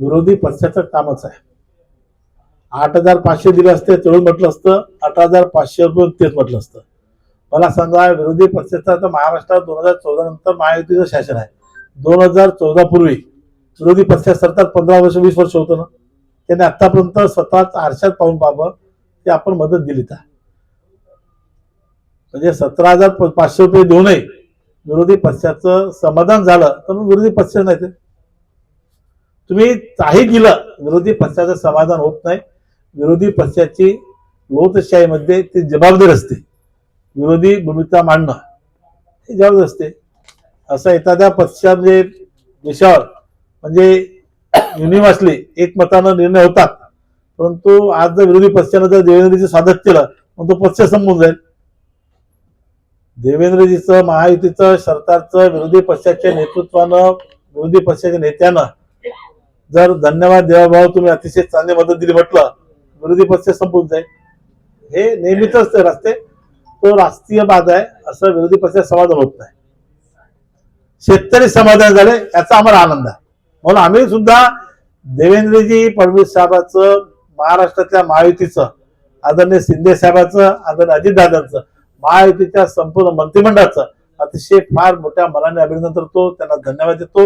विरोधी पक्षाचं कामच आहे. आठ हजार पाचशे दिले असते तेवढं म्हटलं असतं अठरा हजार पाचशे रुपये तेच म्हटलं असतं. मला सांगा विरोधी पक्षाचं तर महाराष्ट्रात दोन हजार चौदा नंतर महायुतीचं शासन आहे. दोन हजार चौदा पूर्वी विरोधी पक्षात सरकार पंधरा वर्ष वीस वर्ष होतं ना? त्यांनी आतापर्यंत स्वतःच आरशात पाहून पाहावं ते आपण मदत दिली तर. म्हणजे सतरा हजार प- पाचशे रुपये देऊनही विरोधी पक्षाचं समाधान झालं तर मग विरोधी पक्ष नाही ते. तुम्ही काही दिलं विरोधी पक्षाचं समाधान होत नाही. विरोधी पक्षाची लोकशाहीमध्ये ती जबाबदार असते. विरोधी भूमिका मांडणं ही जबाबदार असते. असं एखाद्या पक्षामध्ये देशावर म्हणजे युनिव्हर्सली एकमतानं निर्णय होतात परंतु आज जर विरोधी पक्षानं जर देवेंद्रजीचं स्वागत केलं मग तो पक्ष संपून जाईल. देवेंद्रजीचं महायुतीचं सरकारचं विरोधी पक्षाच्या नेतृत्वानं विरोधी पक्षाच्या नेत्यानं जर धन्यवाद देवा भाऊ तुम्ही अतिशय चांगली मदत दिली म्हटलं विरोधी पक्ष संपून जाईल. हे नेहमीच ते रस्ते तो राष्ट्रीय बाद आहे असं विरोधी पक्षात समाधान होत नाही. शेतकरी समाधान झाले याचा आम्हाला आनंद आहे. म्हणून आम्ही सुद्धा देवेंद्रजी फडणवीस साहेबाचं महाराष्ट्रातल्या महायुतीचं आदरणीय शिंदे साहेबाचं आदरणीय अजितदादांचं महायुतीच्या संपूर्ण मंत्रिमंडळाचं अतिशय फार मोठ्या मनाने अभिनंदन करतो त्यांना धन्यवाद देतो.